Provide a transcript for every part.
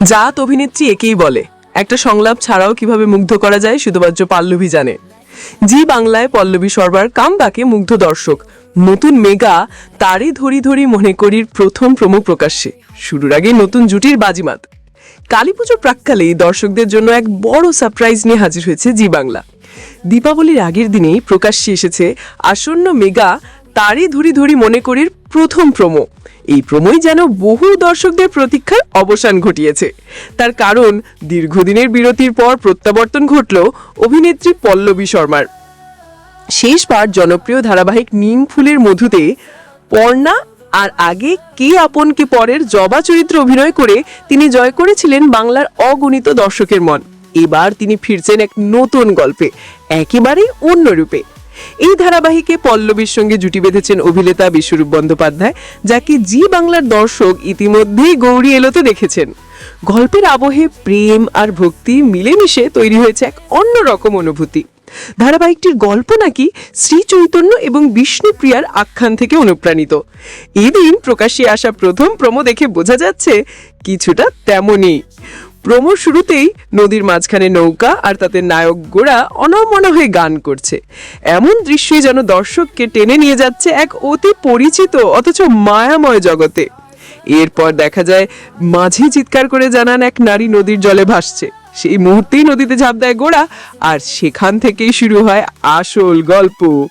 জাত অভিনেত্রী একেই বলে। একটা সংলাপ ছাড়াও কীভাবে মুগ্ধ করা যায় শুধুমাত্র পাল্লবী জানে। জি বাংলায় পল্লবী সরবার কামবাকে মুগ্ধ দর্শক। নতুন মেগা তারই ধরি ধরি মনে করির প্রথম প্রমো প্রকাশ্যে। শুরুর আগে নতুন জুটির বাজিমাত। কালী পুজোর প্রাককালেই দর্শকদের জন্য এক বড় সারপ্রাইজ নিয়ে হাজির হয়েছে জি বাংলা। দীপাবলির আগের দিনেই প্রকাশ্যে এসেছে আসন্ন মেগা তারই ধরি ধরি মনে করির প্রথম প্রোমো। এই প্রোমোই যেন বহু দর্শকদের প্রতীক্ষার অবসান ঘটিয়েছে। তার কারণ, দীর্ঘদিনের বিরতির পর প্রত্যাবর্তন ঘটল অভিনেত্রী পল্লবী শর্মার। শেষবার জনপ্রিয় ধারাবাহিক নিম ফুলের মধুতে পর্ণা আর আগে কে আপন কে পরের জবা চরিত্রে অভিনয় করে তিনি জয় করেছিলেন বাংলার অগণিত দর্শকের মন। এবার তিনি ফিরছেন এক নতুন গল্পে, একেবারেই অন্য রূপে। এই ধারাবাহিকে পল্লবীর সঙ্গে জুটি বেঁধেছেন অভিনেতা বিশ্বরূপ বন্দ্যোপাধ্যায় যাকে জি বাংলার দর্শক ইতিমধ্যেই গৌরী এলোতে দেখেছেন। গল্পের আবহে প্রেম আর ভক্তি মিলেমিশে তৈরি হয়েছে এক অন্যরকম অনুভূতি। ধারাবাহিকটির গল্প নাকি শ্রী চৈতন্য এবং বিষ্ণুপ্রিয়ার আখ্যান থেকে অনুপ্রাণিত। এদিন প্রকাশ্যে আসা প্রথম প্রমো দেখে বোঝা যাচ্ছে, কিছুটা তেমনই। প্রমোর শুরুতেই নদীর মাঝখানে নৌকা আর তাতে নায়ক গোড়া অনমন হয়ে গান করছে। এমন দৃশ্যই যেন দর্শককে টেনে নিয়ে যাচ্ছে এক অতি পরিচিত অথচ মায়াময় জগতে। এরপর দেখা যায়, মাঝি চিৎকার করে জানান এক নারী নদীর জলে ভাসছে। সেই মুহূর্তেই নদীতে ঝাঁপ দেয় গোড়া, আর সেখান থেকেই শুরু হয় আসল গল্প।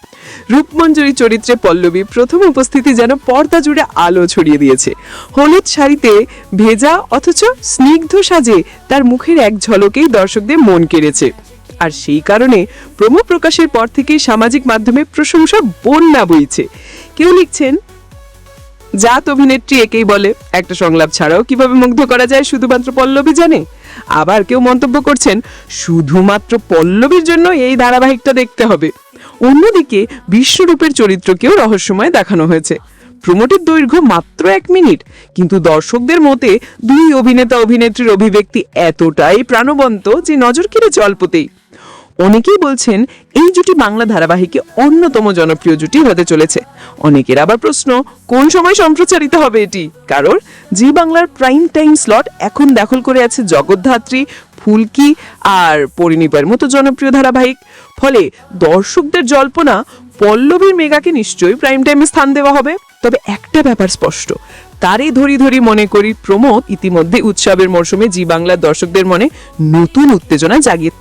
রূপমঞ্জুরি চরিত্রে পল্লবী প্রথম উপস্থিতি যেন পর্দা জুড়ে আলো ছড়িয়ে দিয়েছে। হলুদ শাড়িতে ভেজা অথচ স্নিগ্ধ সাজে তার মুখের এক ঝলকেই দর্শকদের মন কেড়েছে। আর সেই কারণে প্রমো প্রকাশের পর থেকেই সামাজিক মাধ্যমে প্রশংসা বন্যা বইছে। কেউ লিখছেন জাত অভিনেত্রী একেই বলে। একটা সংলাপ ছাড়াও কীভাবে মুগ্ধ করা যায় শুধুমাত্র পল্লবী জানে? আবার কেউ মন্তব্য করছেন, শুধুমাত্র পল্লবীর জন্য এই ধারাবাহিকটা দেখতে হবে। অন্যদিকে বিশ্বরূপের চরিত্রকেও রহস্যময় দেখানো হয়েছে। প্রমোটের দৈর্ঘ্য মাত্র এক মিনিট, কিন্তু দর্শকদের মতে দুই অভিনেতা অভিনেত্রীর অভিব্যক্তি এতটাই প্রাণবন্ত যে নজর কেড়েছে অল্পতেই অনেকেই বলছেন এই জুটি বাংলা ধারাবাহিকে অন্যতম জনপ্রিয় জুটি হতে চলেছে। অনেকের আবার প্রশ্ন, কোন সময় সম্প্রচারিত হবে এটি? কারণ জি বাংলার প্রাইম টাইম স্লট এখন দখল করে আছে জগদ্ধাত্রী, ফুলকি আর পরিণীপার মতো জনপ্রিয় ধারাবাহিক। ফলে দর্শকদের জল্পনা, পল্লবীর মেগাকে নিশ্চয়ই প্রাইম টাইমে স্থান দেওয়া হবে। তবে একটা ব্যাপার স্পষ্ট, তারই ধরি ধরি মনে করি প্রমোদ ইতিমধ্যে উৎসবের মরশুমে জি বাংলার দর্শকদের মনে নতুন উত্তেজনা জাগিয়ে